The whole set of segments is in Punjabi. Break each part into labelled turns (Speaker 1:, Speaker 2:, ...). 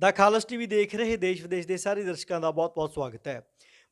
Speaker 1: ਦਾ ਖਾਲਸ ਟੀਵੀ ਦੇਖ ਰਹੇ ਦੇਸ਼ ਵਿਦੇਸ਼ ਦੇ ਸਾਰੇ ਦਰਸ਼ਕਾਂ ਦਾ ਬਹੁਤ-ਬਹੁਤ ਸਵਾਗਤ ਹੈ।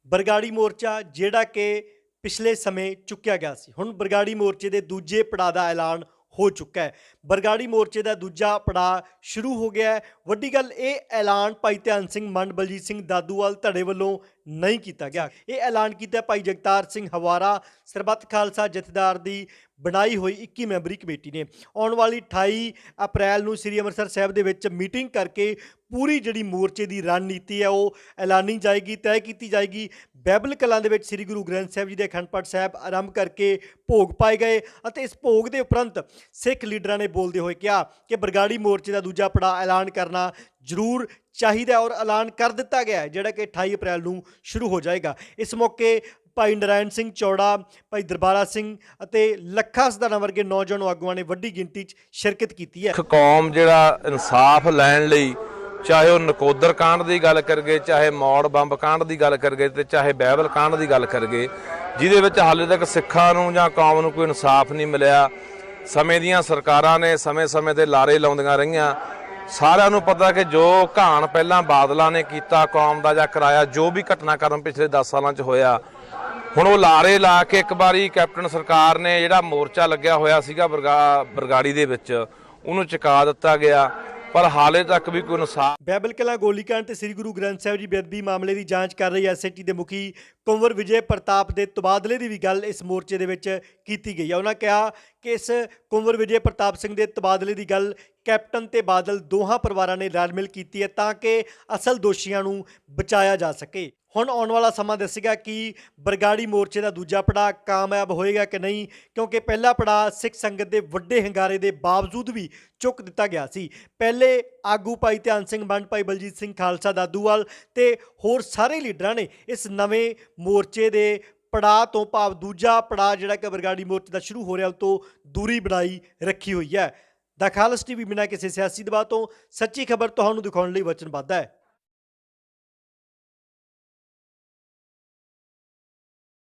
Speaker 1: ਬਰਗਾੜੀ ਮੋਰਚਾ ਜਿਹੜਾ ਕਿ ਪਿਛਲੇ ਸਮੇਂ ਚੁੱਕਿਆ ਗਿਆ ਸੀ। ਹੁਣ ਬਰਗਾੜੀ ਮੋਰਚੇ ਦੇ ਦੂਜੇ ਪੜਾਅ ਦਾ ਐਲਾਨ ਹੋ ਚੁੱਕਾ ਹੈ। ਬਰਗਾੜੀ ਮੋਰਚੇ ਦਾ ਦੂਜਾ ਪੜਾਅ ਸ਼ੁਰੂ ਹੋ ਗਿਆ ਹੈ। ਵੱਡੀ ਗੱਲ ਇਹ ਐਲਾਨ ਭਾਈ ਧਿਆਨ ਸਿੰਘ ਮੰਡ, ਬਲਜੀਤ ਸਿੰਘ ਦਾਦੂਵਾਲ ਧੜੇ ਵੱਲੋਂ ਨਹੀਂ ਕੀਤਾ ਗਿਆ। ਇਹ ਐਲਾਨ ਕੀਤਾ ਭਾਈ ਜਗਤਾਰ ਸਿੰਘ ਹਵਾਰਾ, ਸਰਬੱਤ ਖਾਲਸਾ ਜਥੇਦਾਰ ਦੀ ਬਣਾਈ ਹੋਈ 21 ਮੈਂਬਰੀ ਕਮੇਟੀ ਨੇ। ਆਉਣ ਵਾਲੀ 28 ਅਪ੍ਰੈਲ ਨੂੰ ਸ੍ਰੀ ਅੰਮ੍ਰਿਤਸਰ ਸਾਹਿਬ ਦੇ ਵਿੱਚ ਮੀਟਿੰਗ ਕਰਕੇ ਪੂਰੀ ਜਿਹੜੀ ਮੋਰਚੇ ਦੀ ਰਣਨੀਤੀ ਹੈ, ਉਹ ਐਲਾਨੀ ਜਾਏਗੀ, ਤੈਅ ਕੀਤੀ ਜਾਏਗੀ। ਬਾਈਬਲ ਕਲਾਂ ਦੇ ਵਿੱਚ ਸ੍ਰੀ ਗੁਰੂ ਗ੍ਰੰਥ ਸਾਹਿਬ ਜੀ ਦੇ ਅਖੰਡ ਪਾਠ ਸਾਹਿਬ ਆਰੰਭ ਕਰਕੇ ਭੋਗ ਪਾਏ ਗਏ ਅਤੇ ਇਸ ਭੋਗ ਦੇ ਉਪਰੰਤ ਸਿੱਖ ਲੀਡਰਾਂ ਨੇ ਬੋਲਦੇ ਹੋਏ ਕਿਹਾ ਕਿ ਬਰਗਾੜੀ ਮੋਰਚੇ ਦਾ ਦੂਜਾ ਪੜਾਅ ਐਲਾਨ ਕਰਨਾ ਜ਼ਰੂਰ ਚਾਹੀਦਾ ਹੈ ਔਰ ਐਲਾਨ ਕਰ ਦਿੱਤਾ ਗਿਆ ਹੈ, ਜਿਹੜਾ ਕਿ 28 ਅਪ੍ਰੈਲ ਨੂੰ ਸ਼ੁਰੂ ਹੋ ਜਾਏਗਾ। ਇਸ ਮੌਕੇ ਭਾਈ ਨਰਾਇਣ ਸਿੰਘ ਚੌੜਾ, ਭਾਈ ਦਰਬਾਰਾ ਸਿੰਘ ਅਤੇ ਲੱਖਾ ਸਦਾਨਾ ਵਰਗੇ ਨੌਜਵਾਨ ਆਗੂਆਂ ਨੇ ਵੱਡੀ ਗਿਣਤੀ 'ਚ ਸ਼ਿਰਕਤ ਕੀਤੀ ਹੈ।
Speaker 2: ਇੱਕ ਕੌਮ ਜਿਹੜਾ ਇਨਸਾਫ ਲੈਣ ਲਈ, ਚਾਹੇ ਉਹ ਨਕੋਦਰ ਕਾਂਡ ਦੀ ਗੱਲ ਕਰਗੇ, ਚਾਹੇ ਮੌੜ ਬੰਬ ਕਾਂਡ ਦੀ ਗੱਲ ਕਰਗੇ ਤੇ ਚਾਹੇ ਬਾਈਬਲ ਕਾਂਡ ਦੀ ਗੱਲ ਕਰਗੇ, ਜਿਹਦੇ ਵਿੱਚ ਹਾਲੇ ਤੱਕ ਸਿੱਖਾਂ ਨੂੰ ਜਾਂ ਕੌਮ ਨੂੰ ਕੋਈ ਇਨਸਾਫ ਨਹੀਂ ਮਿਲਿਆ। ਸਮੇਂ ਦੀਆਂ ਸਰਕਾਰਾਂ ਨੇ ਸਮੇਂ-ਸਮੇਂ ਤੇ ਲਾਰੇ ਲਾਉਂਦੀਆਂ ਰਹੀਆਂ। ਸਾਰਿਆਂ ਨੂੰ ਪਤਾ ਕਿ ਜੋ ਘਾਣ ਪਹਿਲਾਂ ਬਾਦਲਾਂ ਨੇ ਕੀਤਾ, ਕੌਮ ਦਾ ਜਾਂ ਕਰਾਇਆ, ਜੋ ਵੀ ਘਟਨਾਕ੍ਰਮ ਪਿਛਲੇ 10 ਸਾਲਾਂ 'ਚ ਹੋਇਆ, ਹੁਣ ਉਹ ਲਾਰੇ ਲਾ ਕੇ ਇੱਕ ਵਾਰੀ ਕੈਪਟਨ ਸਰਕਾਰ ਨੇ ਜਿਹੜਾ ਮੋਰਚਾ ਲੱਗਿਆ ਹੋਇਆ ਸੀਗਾ ਬਰਗਾ- ਬਰਗਾੜੀ ਦੇ ਵਿੱਚ, ਉਹਨੂੰ ਚੁਕਾ ਦਿੱਤਾ ਗਿਆ। ਪਰ ਹਾਲੇ ਤੱਕ ਵੀ ਕੋਈ ਇਨਸਾਫ
Speaker 1: ਬਾਈਬਲ ਕਲਾਂ ਗੋਲੀकांड ਤੇ ਸ੍ਰੀ ਗੁਰੂ ਗ੍ਰੰਥ ਸਾਹਿਬ ਜੀ ਬੇਅਦਬੀ ਮਾਮਲੇ ਦੀ ਜਾਂਚ ਕਰ ਰਹੀ ਐਸਆਈਟੀ ਦੇ ਮੁਖੀ ਕੁੰਵਰ ਵਿਜੇ ਪ੍ਰਤਾਪ ਦੇ ਤਬਾਦਲੇ ਦੀ ਵੀ ਗੱਲ ਇਸ ਮੋਰਚੇ ਦੇ ਵਿੱਚ ਕੀਤੀ ਗਈ ਹੈ ਉਹਨਾਂ ਕਿਹਾ ਕਿ ਇਸ ਕੁੰਵਰ ਵਿਜੇ ਪ੍ਰਤਾਪ ਸਿੰਘ ਦੇ ਤਬਾਦਲੇ ਦੀ ਗੱਲ ਕੈਪਟਨ ਤੇ ਬਾਦਲ ਦੋਹਾਂ ਪਰਿਵਾਰਾਂ ਨੇ ਰਲ ਮਿਲ ਕੀਤੀ ਹੈ ਤਾਂ ਕਿ ਅਸਲ ਦੋਸ਼ੀਆਂ ਨੂੰ ਬਚਾਇਆ ਜਾ ਸਕੇ। ਹੁਣ ਆਉਣ ਵਾਲਾ ਸਮਾਂ ਦੱਸੇਗਾ ਕਿ ਬਰਗਾੜੀ ਮੋਰਚੇ ਦਾ ਦੂਜਾ ਪੜਾਅ ਕਾਮਯਾਬ ਹੋਏਗਾ ਕਿ ਨਹੀਂ, ਕਿਉਂਕਿ ਪਹਿਲਾ ਪੜਾਅ ਸਿੱਖ ਸੰਗਤ ਦੇ ਵੱਡੇ ਹੰਗਾਰੇ ਦੇ ਬਾਵਜੂਦ ਵੀ ਚੁੱਕ ਦਿੱਤਾ ਗਿਆ ਸੀ। ਪਹਿਲੇ ਆਗੂ ਭਾਈ ਧਿਆਨ ਸਿੰਘ ਮੰਡ ਭਾਈ ਬਲਜੀਤ ਸਿੰਘ, ਖਾਲਸਾ ਦਾਦੂਵਾਲ ਤੇ ਹੋਰ ਸਾਰੇ ਲੀਡਰਾਂ ਨੇ ਇਸ ਨਵੇਂ ਮੋਰਚੇ ਦੇ ਪੜਾਅ ਤੋਂ ਭਾਵ ਦੂਜਾ ਪੜਾਅ ਜਿਹੜਾ ਕਿ ਬਰਗਾੜੀ ਮੋਰਚੇ ਦਾ ਸ਼ੁਰੂ ਹੋ ਰਿਹਾ, ਉਹ ਤੋਂ ਦੂਰੀ ਬਣਾਈ ਰੱਖੀ ਹੋਈ ਹੈ। ਦਾ ਖਾਲਸ ਟੀਵੀ ਬਿਨਾਂ ਕਿਸੇ ਸਿਆਸੀ ਦਬਾਅ ਤੋਂ ਸੱਚੀ ਖਬਰ ਤੁਹਾਨੂੰ ਦਿਖਾਉਣ ਲਈ ਵਚਨਬੱਧ ਹੈ।